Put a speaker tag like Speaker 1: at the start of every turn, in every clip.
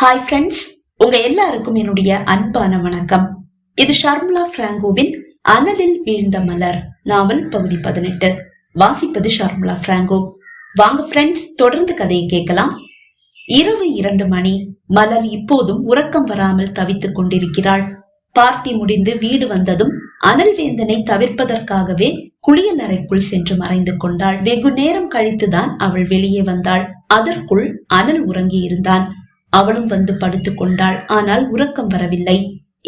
Speaker 1: Hi friends உங்க எல்லாருக்கும் என்னுடைய அன்பான வணக்கம். இது ஷர்மிளா பிராங்கோவின் அனலில் வீழ்ந்த மலர் நாவல் பகுதி பதினெட்டு. வாசிப்பது ஷர்மிளா பிராங்கோ. வாங்க ஃப்ரெண்ட்ஸ் தொடர்ந்து கதையை கேட்கலாம். இரவு இரண்டு மணி மலர் இப்போதும் உறக்கம் வராமல் தவித்துக் கொண்டிருக்கிறாள். பார்ட்டி முடிந்து வீடு வந்ததும் அனல்வேந்தனை தவிர்ப்பதற்காகவே குளியல் அறைக்குள் சென்று மறைந்து கொண்டாள். வெகு நேரம் கழித்துதான் அவள் வெளியே வந்தாள். அதற்குள் அனல் உறங்கி இருந்தான் அவளும் வந்து படுத்துக் கொண்டாள். ஆனால் உறக்கம் வரவில்லை.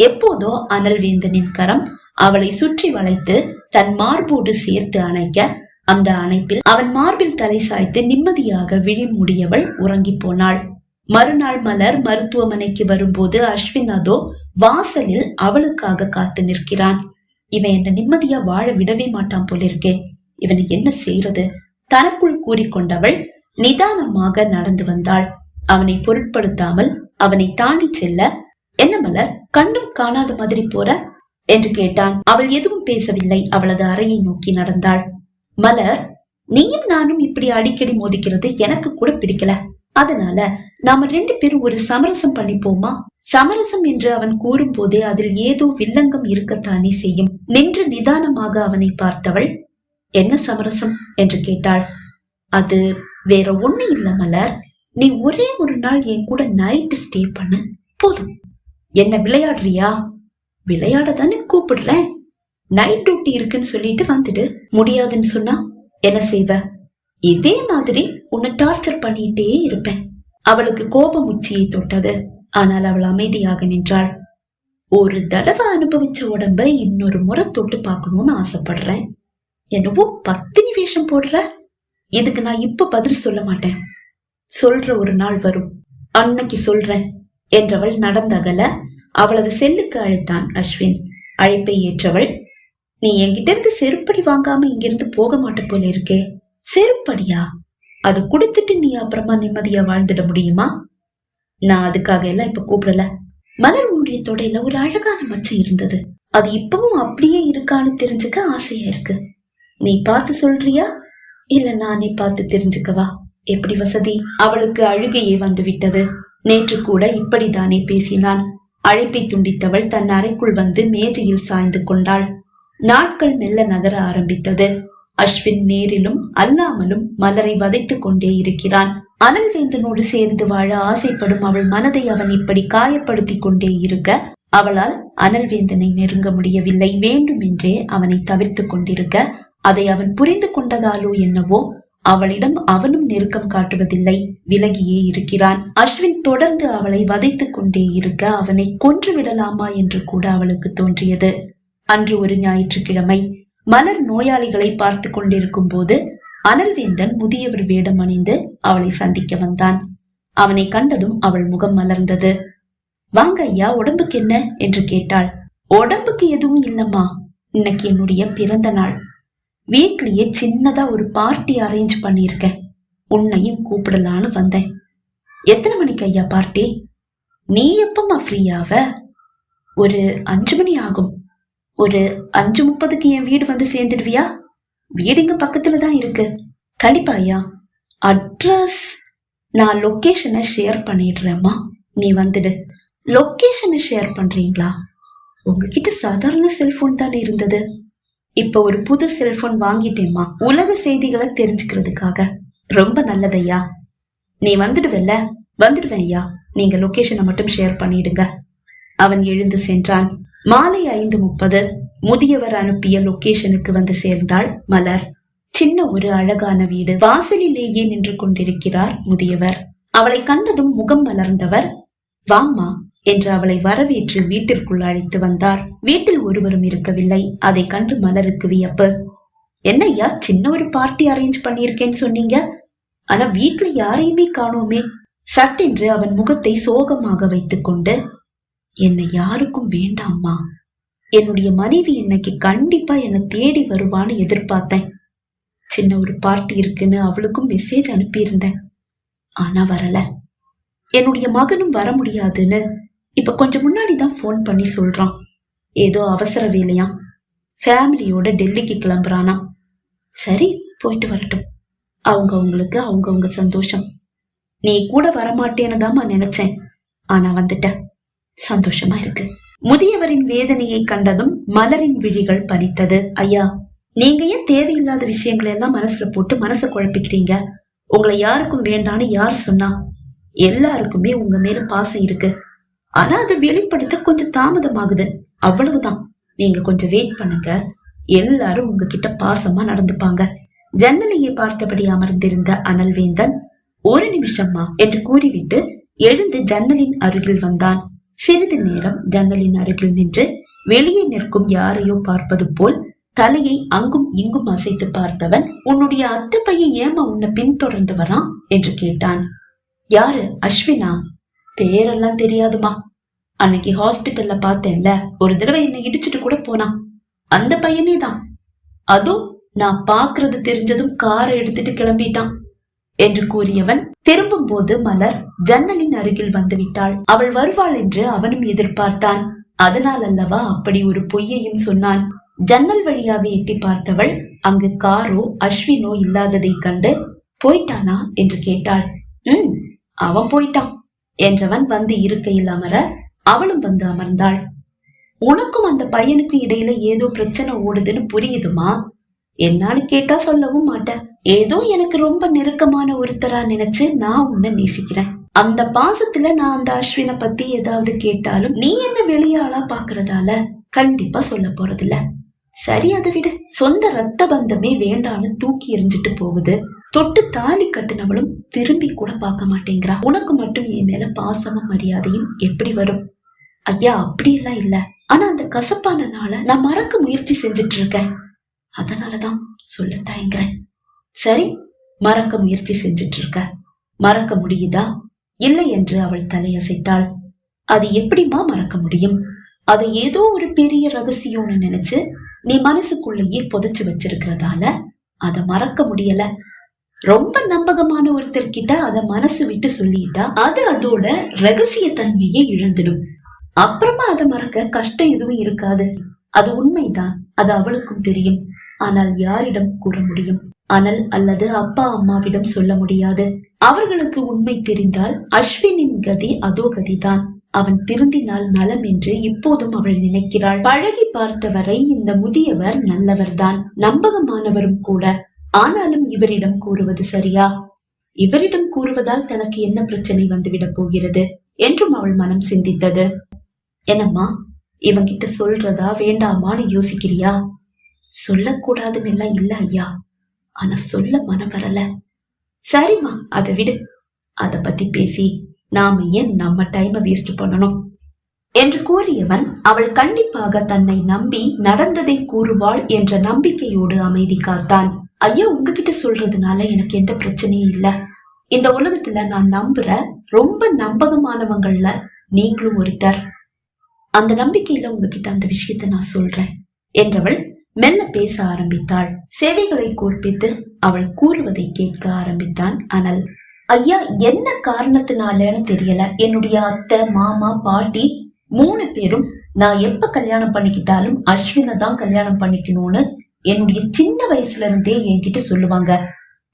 Speaker 1: எப்போதோ அனல்வேந்தனின் கரம் அவளை சுற்றி வளைத்து தன் மார்போடு சேர்த்து அணைக்க அந்த அணைப்பில் அவன் மார்பில் தலை சாய்த்து நிம்மதியாக விழி மூடியவள் உறங்கி போனாள். மறுநாள் மலர் மருத்துவமனைக்கு வரும்போது அஸ்வின் அதோ வாசலில் அவளுக்காக காத்து நிற்கிறான். இவன் என்ன நிம்மதியா வாழ விடவே மாட்டான் போலிருக்கே. இவனை என்ன செய்யறது தனக்குள் கூறிக்கொண்டவள் நிதானமாக நடந்து வந்தாள். அவனை பொருட்படுத்தாமல் அவனை தாண்டி செல்ல என்ன மலர் கண்ணும் காணாத மாதிரி போற? என்று கேட்டான். அவள் எதுவும் பேசவில்லை. அவளது அறையை நோக்கி நடந்தாள். மலர் நீயும் நானும் இப்படி அடிக்கடி மோதிக்கிறது எனக்கு கூட பிடிக்கல. அதனால நாம ரெண்டு பேரும் ஒரு சமரசம் பண்ணிப்போமா? சமரசம் என்று அவன் கூறும் போதே அதில் ஏதோ வில்லங்கம் இருக்கத்தானே செய்யும். நின்று நிதானமாக அவனை பார்த்தவள் என்ன சமரசம்? என்று கேட்டாள். அது வேற ஒண்ணு இல்ல மலர். நீ ஒரே ஒரு நாள் என் கூட நைட் ஸ்டே பண்ணு போதும். என்ன விளையாடுறியா? விளையாட தானே கூப்பிடுறேன். நைட் டியூட்டி இருக்குன்னு சொல்லிட்டு வந்துடு. முடியாதுன்னு சொன்னா என்ன செய்வ? இதே மாதிரி உன்னை டார்ச்சர் பண்ணிட்டே இருப்பேன். அவளுக்கு கோபம் உச்சியை தொட்டது. ஆனால் அவள் அமைதியாக நின்றாள். ஒரு தடவை அனுபவிச்ச உடம்ப இன்னொரு முறை தொட்டு பார்க்கணும்னு ஆசைப்படுறேன். என்னவோ பத்தினி வேஷம் போடுற? இதுக்கு நான் இப்ப பதில் சொல்ல மாட்டேன். சொல்ற ஒரு நாள் வரும். அன்னைக்கு சொல்றேன் என்றவள் நடந்தகல அவளது செல்லுக்கு அழைத்தான் அஸ்வின். அழைப்பை ஏற்றவள் நீ என்கிட்ட இருந்து செருப்படி வாங்காம இங்கிருந்து போக மாட்ட போல இருக்கே. செருப்படியா? அது குடுத்துட்டு நீ அப்புறமா நிம்மதியா வாழ்ந்துட முடியுமா? நான் அதுக்காக எல்லாம் இப்ப கூப்பிடல. மலர் உன்னுடைய தொடையில ஒரு அழகான மச்சம் இருந்தது. அது இப்பவும் அப்படியே இருக்கான்னு தெரிஞ்சுக்க ஆசையா இருக்கு. நீ பார்த்து சொல்றியா? இல்ல நானே பார்த்து தெரிஞ்சுக்கவா? எப்படி வசதி? அவளுக்கு அழுகையே வந்துவிட்டது. நேற்று கூட இப்படித்தானே பேசினான். அழைப்பை துண்டித்தவள் தன் அறைக்குள் வந்து மேஜையில் சாய்ந்து கொண்டாள். நாட்கள் மெல்ல நகர ஆரம்பித்தது. அஸ்வின் நேரிலும் அல்லாமலும் மலரை வதைத்துக் கொண்டே இருக்கிறான். அனல்வேந்தனோடு சேர்ந்து வாழ ஆசைப்படும் அவள் மனதை அவன் இப்படி காயப்படுத்தி கொண்டே இருக்க அவளால் அனல்வேந்தனை நெருங்க முடியவில்லை. வேண்டுமென்றே அவனை தவிர்த்து கொண்டிருக்க அதை அவன் புரிந்து கொண்டதாலோ என்னவோ அவளிடம் அவனும் நெருக்கம் காட்டுவதில்லை. விலகியே இருக்கிறான். அஸ்வின் தொடர்ந்து அவளை வதைத்துக் கொண்டே இருக்க அவனை கொன்று விடலாமா என்று கூட அவளுக்கு தோன்றியது. அன்று ஒரு ஞாயிற்றுக்கிழமை மலர் நோயாளிகளை பார்த்து கொண்டிருக்கும் போது அனல்வேந்தன் முதியவர் வேடம் அணிந்து அவளை சந்திக்க வந்தான். அவனை கண்டதும் அவள் முகம் மலர்ந்தது. வாங்க ஐயா உடம்புக்கு என்ன? என்று கேட்டாள். உடம்புக்கு எதுவும் இல்லம்மா. இன்னைக்கு என்னுடைய பிறந்த நாள். வீட்லயே சின்னதா ஒரு பார்ட்டி அரேஞ்ச் பண்ணியிருக்கேன். உன்னையும் கூப்பிடலான்னு வந்தேன். எத்தனை மணிக்கு ஐயா பார்ட்டி நீ எப்பமா ஃப்ரீயாவ ஒரு அஞ்சு மணி ஆகும். ஒரு அஞ்சு முப்பதுக்கு என் வீடு வந்து சேர்ந்துடுவியா? வீடு இங்க பக்கத்துல தான் இருக்கு. கண்டிப்பா ஐயா. அட்ரஸ் நான் லொக்கேஷனை ஷேர் பண்ணிடுறேம்மா. நீ வந்துடு. லொக்கேஷனை ஷேர் பண்றீங்களா? உங்ககிட்ட சாதாரண செல்போன் தானே இருந்தது. இப்ப ஒரு புது செல்போன் வாங்கிட்டேம்மா. உலக செய்திகளை தெரிஞ்சுக்கிறதுக்காக. ரொம்ப நல்லதையா? நீ வந்துடுவல்ல? வந்துடுவேன் ஐயா நீங்க லொகேஷனை மட்டும் ஷேர் பண்ணிடுங்க. அவன் எழுந்து சென்றான். மாலை ஐந்து முப்பது முதியவர் அனுப்பிய லொகேஷனுக்கு வந்து சேர்ந்தாள் மலர். சின்ன ஒரு அழகான வீடு. வாசலிலேயே நின்று கொண்டிருக்கிறார் முதியவர். அவளை கண்டதும் முகம் மலர்ந்தவர் வாம்மா என்று அவளை வரவேற்று வீட்டிற்குள் அழைத்து வந்தார். வீட்டில் ஒருவரும் இருக்கவில்லை. அதை கண்டு மலருக்கு வியப்பு. என்னையா சின்ன ஒரு பார்ட்டி அரேஞ்ச் பண்ணியிருக்கேன்னு சொன்னீங்க. ஆனா வீட்டுல யாரையுமே காணோமே. சட்டென்று அவன் முகத்தை சோகமாக வைத்துக்கொண்டு என்னை யாருக்கும் வேண்டாம்மா. என்னுடைய மனைவி இன்னைக்கு கண்டிப்பா என்னை தேடி வருவான்னு எதிர்பார்த்தேன். சின்ன ஒரு பார்ட்டி இருக்குன்னு அவளுக்கும் மெசேஜ் அனுப்பியிருந்தேன். ஆனா வரல. என்னுடைய மகனும் வர முடியாதுன்னு இப்ப கொஞ்சம் முன்னாடி தான் ஃபோன் பண்ணி சொல்றான். ஏதோ அவசர வேலையா? ஃபேமிலியோட டெல்லிக்கு கிளம்புறானா? சரி போயிட்டு வரட்டும். அவங்கவுங்களுக்கு அவங்கவுங்க சந்தோஷம். நீ கூட வரமாட்டேன்னு தாம்மா நினைச்சேன். ஆனா வந்துட்ட. சந்தோஷமா இருக்கு. முதியவரின் வேதனையை கண்டதும் மலரின் விழிகள் பறித்தது ஐயா நீங்க ஏன் தேவையில்லாத விஷயங்களை எல்லாம் மனசுல போட்டு மனசை குழப்பிக்கிறீங்க? உங்களை யாருக்கும் வேண்டான்னு யார் சொன்னா? எல்லாருக்குமே உங்க மேல பாசம் இருக்கு. ஆனா அதை வெளிப்படுத்த கொஞ்சம் தாமதமாகுது. அவ்வளவுதான். நீங்க கொஞ்சம் வெயிட் பண்ணுங்க. எல்லாரும் உங்ககிட்ட பாசமா நடந்துப்பாங்க. ஜன்னலையை பார்த்தபடி அமர்ந்திருந்த அனல்வேந்தன் ஒரு நிமிஷம்மா என்று கூறிவிட்டு எழுந்து ஜன்னலின் அருகில் வந்தான். சிறிது நேரம் ஜன்னலின் அருகில் நின்று வெளியே நிற்கும் யாரையோ பார்ப்பது போல் தலையை அங்கும் இங்கும் அசைத்து பார்த்தவன் உன்னுடைய அத்தை பையன் ஏமா உன்னை பின்தொடர்ந்து வரான்? என்று கேட்டான். யாரு? அஸ்வினா? பேரெல்லாம் தெரியாதுமா. அன்னைக்கு ஹாஸ்பிட்டல்ல பார்த்தேன்ல ஒரு தடவை என்னை இடிச்சிட்டு கூட போனான் அந்த பையனே தான். அதுவும் நான் பாக்குறது தெரிஞ்சதும் காரை எடுத்துட்டு கிளம்பிட்டான் என்று கூறியவன் திரும்பும் போது மலர் ஜன்னலின் அருகில் வந்துவிட்டாள் அவள் வருவாள் என்று அவனும் எதிர்பார்த்தான். அதனால் அல்லவா அப்படி ஒரு பொய்யையும் சொன்னான். ஜன்னல் வழியாக எட்டி பார்த்தவள் அங்கு காரோ அஸ்வினோ இல்லாததை கண்டு போயிட்டானா? என்று கேட்டாள். ம் அவன் போயிட்டான். என்றவன் வந்து இருக்கையில் அமர அவளும் வந்து அமர்ந்தாள். உனக்கும் அந்த பையனுக்கும் இடையில ஏதோ பிரச்சனை ஓடுதுன்னு புரியுதுமா? என்னான்னு கேட்டா சொல்லவும் மாட்டேன் ஏதோ எனக்கு ரொம்ப நெருக்கமான ஒருத்தரா நினைச்சு நான் உன்னை நேசிக்கிறேன். அந்த பாசத்துல நான் அந்த அஸ்வினை பத்தி ஏதாவது கேட்டாலும் நீ என்ன வெளியாளா பாக்குறதால கண்டிப்பா சொல்ல போறதில்ல. சரி அதை விடு. சொந்த ரத்த பந்தமே வேண்டான்னு தூக்கி எறிஞ்சிட்டு போகுது. தொட்டு தாலி கட்டினவளும் திரும்பி கூட பார்க்க மாட்டேங்கிறா. உனக்கு மட்டும் என் மேல பாசமும் மரியாதையும் எப்படி வரும்? ஐயா அப்படியெல்லாம் இல்ல. ஆனா அந்த கசப்பான நாள நான் மறக்க முயற்சி செஞ்சுட்டு இருக்கேன் அதனாலதான் சொல்ல தயங்குறேன். சரி மறக்க முயற்சி செஞ்சுட்டு இருக்க மறக்க முடியுதா? இல்லை என்று அவள் தலையசைத்தாள். அது எப்படிமா மறக்க முடியும்? அது ஏதோ ஒரு பெரிய ரகசியம்னு நினைச்சு நீ மனசுக்குள்ளேயே புதைச்சு வச்சிருக்கிறதால அத மறக்க முடியல. ரொம்ப நம்பகமான ஒருத்தர் கிட்ட மனசு விட்டு சொல்லிட்டா அது அதோட ரகசிய தன்மையை இழந்துடும். அப்புறமா அதை மறக்க கஷ்டம் எதுவும் இருக்காது. அது உண்மைதான். அது அவளுக்கும் தெரியும். ஆனால் யாரிடம் கூற முடியும்? அனல் அல்லது அப்பா அம்மாவிடம் சொல்ல முடியாது. அவர்களுக்கு உண்மை தெரிந்தால் அஸ்வினின் கதி அதோ கதிதான். அவன் திருந்தினால் நலம் என்று இப்போதும் அவள் நினைக்கிறாள். பழகி பார்த்தவரை இந்த முதியவர் நல்லவர்தான். நம்பகமானவரும் கூட. ஆனாலும் இவரிடம் கூறுவது சரியா? இவரிடம் கூறுவதால் தனக்கு என்ன பிரச்சனை வந்துவிடப் போகிறது? என்றும் அவள் மனம் சிந்தித்தது. என்னம்மா இவங்கிட்ட சொல்றதா வேண்டாமான்னு யோசிக்கிறியா? சொல்லக்கூடாதுன்னு எல்லாம் இல்ல ஐயா. ஆனா சொல்ல மனம் வரல. சரிம்மா அதை விடு. அத பத்தி பேசி நாம ஏன் நம்ம டைம வேஸ்ட் பண்ணணும்? என்று கூறியவன் அவள் கண்டிப்பாக தன்னை நம்பி நடந்ததை கூறுவாள் என்ற நம்பிக்கையோடு அமைதி காத்தான். ஐயா உங்ககிட்ட சொல்றதுனால எனக்கு எந்த பிரச்சனையும் இல்லை. இந்த உலகத்துல நான் நம்புற ரொம்ப நம்பகமானவங்கள்ல நீங்களும் ஒருத்தர். அந்த நம்பிக்கையில உங்ககிட்ட அந்த விஷயத்த நான் சொல்றேன். என்றவள் மெல்ல பேச ஆரம்பித்தாள். சேவைகளை குறிப்பித்து அவள் கூறுவதை கேட்க ஆரம்பித்தான் அனல். ஐயா என்ன காரணத்தினாலன்னு தெரியல. என்னுடைய அத்தை மாமா பாட்டி மூணு பேரும் நான் எப்ப கல்யாணம் பண்ணிக்கிட்டாலும் அஸ்வினை தான் கல்யாணம் பண்ணிக்கணும்னு என்னுடைய சின்ன வயசுல இருந்தே என்கிட்ட சொல்லுவாங்க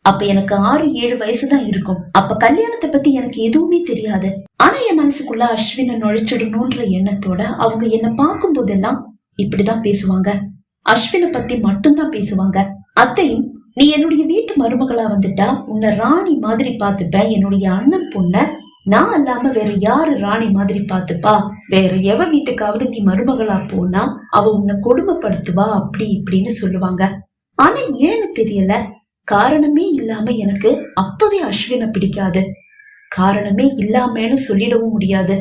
Speaker 1: அப்ப எனக்கு ஆறு ஏழு வயசு தான் இருக்கும். அப்ப கல்யாணத்தை பத்தி எனக்கு எதுவுமே தெரியாது. ஆனா என் மனசுக்குள்ள அஸ்வினை நுழைச்சிடணும்ன்ற எண்ணத்தோட அவங்க என்ன பார்க்கும் போதெல்லாம் இப்படிதான் பேசுவாங்க. அஸ்வினை பத்தி மட்டும்தான் பேசுவாங்க. அத்தையும் நீ என்னுடைய வீட்டு மருமகளா வந்துட்டா உன்னை ராணி மாதிரி பாத்துப்ப என்னுடைய அண்ணன் பொண்ண நான் அல்லாம வேற யாரு ராணி மாதிரி பாத்துப்பா வேற எவ வீட்டுக்காவது நீ மருமகளா போனா அவ உன்னை கொடுமைப்படுத்துவா? அப்படி இப்படின்னு சொல்லுவாங்க. ஆனா ஏன்னு தெரியல. காரணமே இல்லாம எனக்கு அப்பவே அஸ்வினை பிடிக்காது. காரணமே இல்லாமன்னு சொல்லிடவும் முடியாது.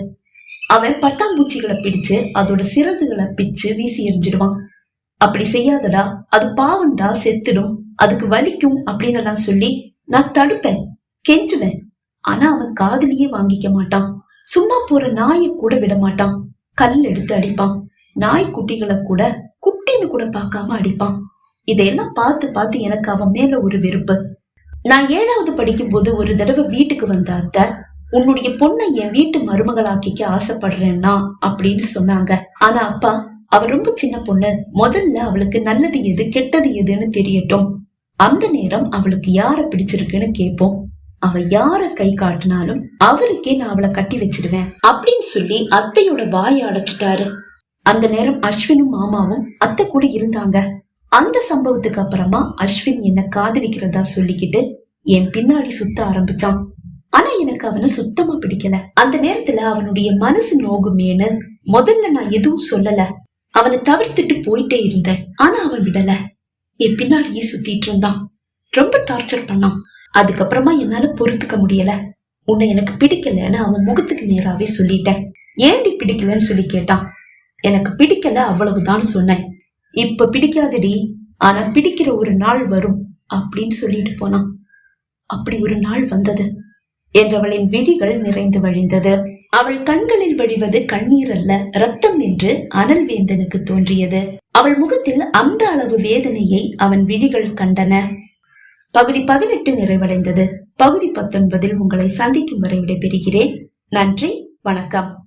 Speaker 1: அவன் பட்டாம்பூச்சிகளை பிடிச்சு அதோட சிறகுகளை பிச்சு வீசி எறிஞ்சிடுவான். அப்படி செய்யாதடா அது பாவண்டா செத்துடும் அதுக்கு வலிக்கும் அப்படின்னு எல்லாம் சொல்லி நான் தடுப்பேன் கெஞ்சுவேன். ஆனா அவன் காதலியே வாங்கிக்க மாட்டான். சும்மா போற நாயை கூட விட மாட்டான். கல் எடுத்து அடிப்பான். நாய் குட்டிகளை கூட குட்டின்னு கூட பார்க்காம அடிப்பான். இதையெல்லாம் பார்த்து பார்த்து எனக்கு அவன் மேல ஒரு வெறுப்பு. நான் ஏழாவது படிக்கும் போது ஒரு தடவை வீட்டுக்கு வந்த அத்தை உன்னுடைய பொண்ணை என் வீட்டு மருமகளாக்கிக்க ஆசைப்படுறேன்னா அப்படின்னு சொன்னாங்க. ஆனா அப்பா அவ ரொம்ப சின்ன பொண்ணு. முதல்ல அவளுக்கு நல்லது எது கெட்டது எதுன்னு தெரியட்டும். அந்த நேரம் அவளுக்கு யார பிடிச்சிருக்குன்னு கேட்போம். அவ யார கை காட்டினாலும் அவருக்கே நான் அவளை கட்டி வச்சிருவேன் அப்படின்னு சொல்லி அத்தையோட வாயை அடைச்சிட்டாரு. அந்த நேரம் அஸ்வினும் மாமாவும் அத்தை கூட இருந்தாங்க. அந்த சம்பவத்துக்கு அப்புறமா அஸ்வின் என்ன காதலிக்கிறதா சொல்லிக்கிட்டு என் பின்னாடி சுத்த ஆரம்பிச்சான். ஆனா எனக்கு அவனை சுத்தமா பிடிக்கல. அந்த நேரத்துல அவனுடைய மனசு நோகுமேன்னு முதல்ல நான் எதுவும் சொல்லல. அவனை தவிர்த்துட்டு போயிட்டே இருந்தேன். ஆனா அவன் விடல. என் பின்னாடியே சுத்திட்டு இருந்தான். ரொம்ப டார்ச்சர் பண்ணான். அதுக்கப்புறமா என்னால பொறுத்துக்க முடியல. உன்னை எனக்கு பிடிக்கலன்னு அவன் முகத்துக்கு நேராவே சொல்லிட்டேன். ஏண்டி பிடிக்கலன்னு சொல்லி கேட்டான். எனக்கு பிடிக்கல அவ்வளவுதான் சொன்னேன். இப்ப பிடிக்காதடி. ஆனா பிடிக்கிற ஒரு நாள் வரும் அப்படின்னு சொல்லிட்டு போனான். அப்படி ஒரு நாள் வந்தது. என்றவளின் விழிகள் நிறைந்து வழிந்தது. அவள் கண்களில் வழிவது கண்ணீர் அல்ல ரத்தம் என்று அனல் வேந்தனுக்கு தோன்றியது. அவள் முகத்தில் அந்த அளவு வேதனையை அவன் விழிகள் கண்டன. பகுதி பதினெட்டு நிறைவடைந்தது. பகுதி பத்தொன்பதில் உங்களை சந்திக்கும் வரை விடைபெறுகிறேன். நன்றி வணக்கம்.